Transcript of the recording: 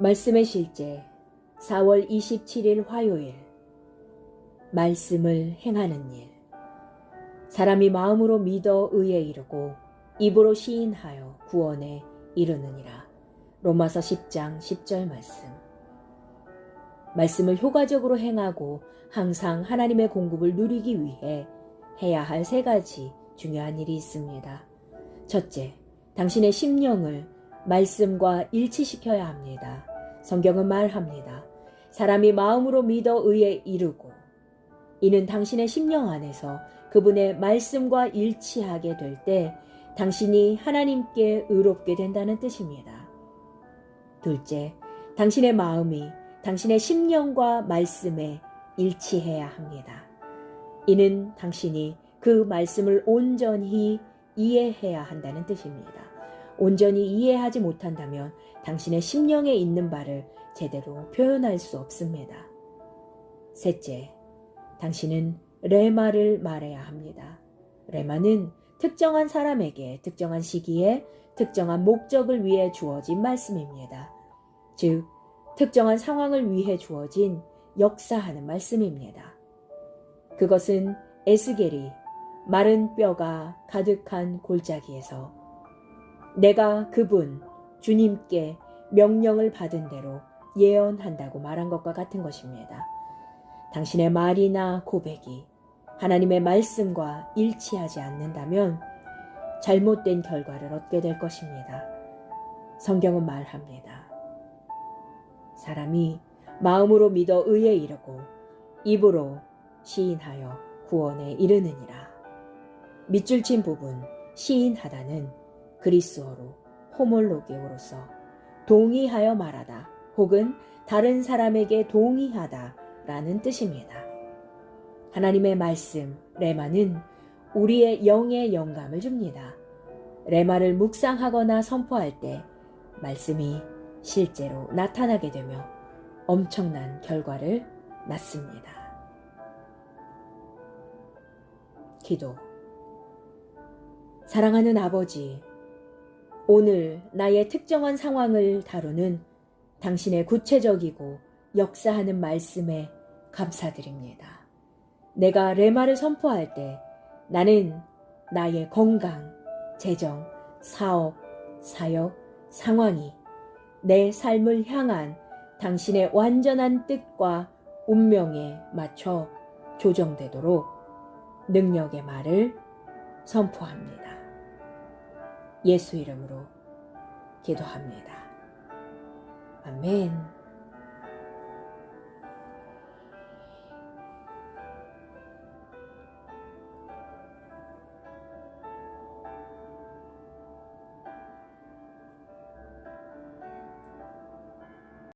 말씀의 실제 4월 27일 화요일 말씀을 행하는 일 사람이 마음으로 믿어 의에 이르고 입으로 시인하여 구원에 이르느니라 로마서 10장 10절 말씀 말씀을 효과적으로 행하고 항상 하나님의 공급을 누리기 위해 해야 할 세 가지 중요한 일이 있습니다. 첫째, 당신의 심령을 말씀과 일치시켜야 합니다. 성경은 말합니다. 사람이 마음으로 믿어 의에 이르고 이는 당신의 심령 안에서 그분의 말씀과 일치하게 될 때 당신이 하나님께 의롭게 된다는 뜻입니다. 둘째, 당신의 마음이 당신의 심령과 말씀에 일치해야 합니다. 이는 당신이 그 말씀을 온전히 이해해야 한다는 뜻입니다. 온전히 이해하지 못한다면 당신의 심령에 있는 바를 제대로 표현할 수 없습니다. 셋째, 당신은 레마를 말해야 합니다. 레마는 특정한 사람에게 특정한 시기에 특정한 목적을 위해 주어진 말씀입니다. 즉, 특정한 상황을 위해 주어진 역사하는 말씀입니다. 그것은 에스겔이 마른 뼈가 가득한 골짜기에서 내가 그분 주님께 명령을 받은 대로 예언한다고 말한 것과 같은 것입니다. 당신의 말이나 고백이 하나님의 말씀과 일치하지 않는다면 잘못된 결과를 얻게 될 것입니다. 성경은 말합니다. 사람이 마음으로 믿어 의에 이르고 입으로 시인하여 구원에 이르느니라. 밑줄 친 부분 시인하다는 그리스어로 호몰로게오로서 동의하여 말하다 혹은 다른 사람에게 동의하다 라는 뜻입니다. 하나님의 말씀 레마는 우리의 영의 영감을 줍니다. 레마를 묵상하거나 선포할 때 말씀이 실제로 나타나게 되며 엄청난 결과를 낳습니다. 기도 사랑하는 아버지, 오늘 나의 특정한 상황을 다루는 당신의 구체적이고 역사하는 말씀에 감사드립니다. 내가 레마를 선포할 때 나는 나의 건강, 재정, 사업, 사역, 상황이 내 삶을 향한 당신의 완전한 뜻과 운명에 맞춰 조정되도록 능력의 말을 선포합니다. 예수 이름으로 기도합니다. 아멘.